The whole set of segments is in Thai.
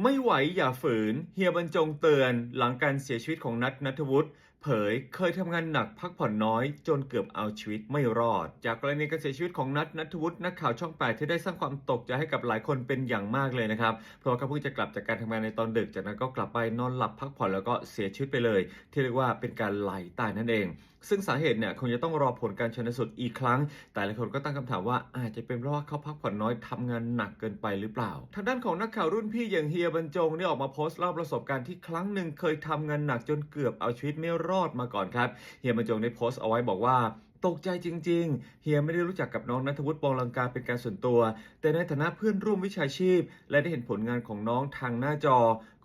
ไม่ไหวอย่าฝืน เฮียบรรจงเตือนหลังการเสียชีวิตของนัทนัทวุฒิ เผยเคยทำงานหนักพักผ่อนน้อย จนเกือบเอาชีวิตไม่รอด จากกรณีการเสียชีวิตของนัทนัทวุฒินักข่าวช่องแปดที่ได้สร้างความตกใจให้กับหลายคนเป็นอย่างมากเลยนะครับ เพราะเขาเพิ่งจะกลับจากการทำงานในตอนดึก จากนั้นก็กลับไปนอนหลับพักผ่อนแล้วก็เสียชีวิตไปเลย ที่เรียกว่าเป็นการไหลตายนั่นเอง ซึ่งสาเหตุเนี่ยคงจะต้องรอผลการชนสูตรอีกครั้ง แต่หลายคนก็ตั้งคำถามว่าอาจจะเป็นเพราะว่าเขาพักผ่อนน้อยทำงานหนักเกินไปหรือเปล่า ทางด้านของนักข่าวรุ่นพี่อย่างเฮียบรรจงเนี่ยออกมาโพสต์เล่าประสบการณ์ที่ครั้งหนึ่งเคยทำงานหนักจนเกือบเอาชีวิตไม่รอดมาก่อนครับ เฮียบรรจงได้โพสต์เอาไว้บอกว่า ตกใจจริง ๆ เฮียไม่ได้รู้จักกับน้องนัทวุฒิปองลังกาเป็นการส่วนตัว แต่ในฐานะเพื่อนร่วมวิชาชีพ และได้เห็นผลงานของน้องทางหน้าจอ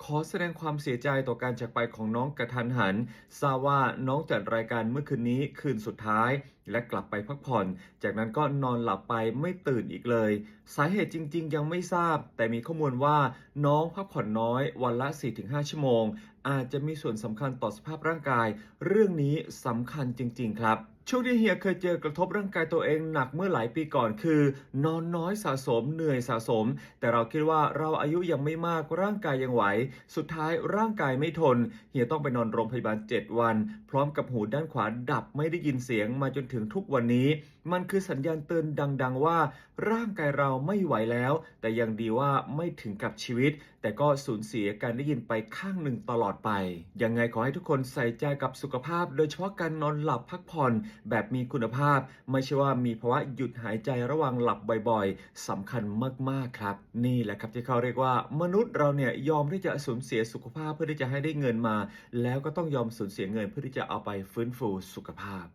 ขอแสดงความเสียใจต่อการจากไปของน้องกระทันหัน ทราบว่าน้องจัดรายการเมื่อคืนนี้คืนสุดท้าย และกลับไปพักผ่อน จากนั้นก็นอนหลับไปไม่ตื่นอีกเลย สาเหตุจริง ๆ ยังไม่ทราบ แต่มีข้อมูลว่าน้องพักผ่อนน้อยวันละ 4-5 ชั่วโมง อาจจะมีส่วนสำคัญต่อสภาพร่างกาย เรื่องนี้สำคัญจริง ๆ ครับ ช่วงที่เฮียเคยเจอกระทบร่างกายตัวเองหนักเมื่อหลายปีก่อนคือ นอนน้อยสะสมเหนื่อยสะสม แต่เราคิดว่าเราอายุยังไม่มากร่างกายยังไหว สุดท้ายร่างกายไม่ทน เฮียต้องไปนอนโรงพยาบาล 7 วัน พร้อมกับหูด้านขวาดับไม่ได้ยินเสียงมาจนถึงทุกวันนี้ มันคือสัญญาณเตือนดัง ๆ ว่า ร่างกายเราไม่ไหวแล้ว แต่ยังดีว่าไม่ถึงกับชีวิต แต่ก็สูญเสียการได้ยินไปข้างหนึ่งตลอดไป ยังไงขอให้ทุกคนใส่ใจกับสุขภาพ โดยเฉพาะการนอนหลับพักผ่อนแบบมีคุณภาพ ไม่ใช่ว่ามีภาวะหยุดหายใจระหว่างหลับบ่อยๆสำคัญมากๆครับ นี่แหละครับที่เขาเรียกว่า มนุษย์เราเนี่ยยอมที่จะสูญเสียสุขภาพเพื่อที่จะให้ได้เงินมา แล้วก็ต้องยอมสูญเสียเงินเพื่อที่จะเอาไปฟื้นฟูสุขภาพ